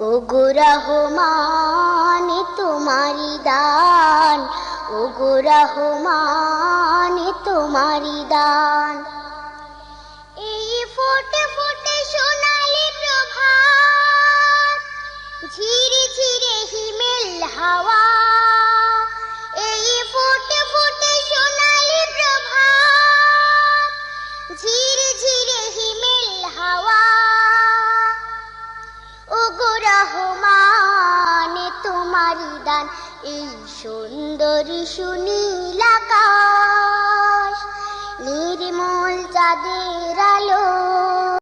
ওগো রহমান তোমারি দান। ওগো রহমান তোমারি দান। এই ফোটে ফোটে সোনালি প্রভাত ঝিরি ঝিরে হিমেল হাওয়া দান এই সুন্দরী সুনীল আকাশ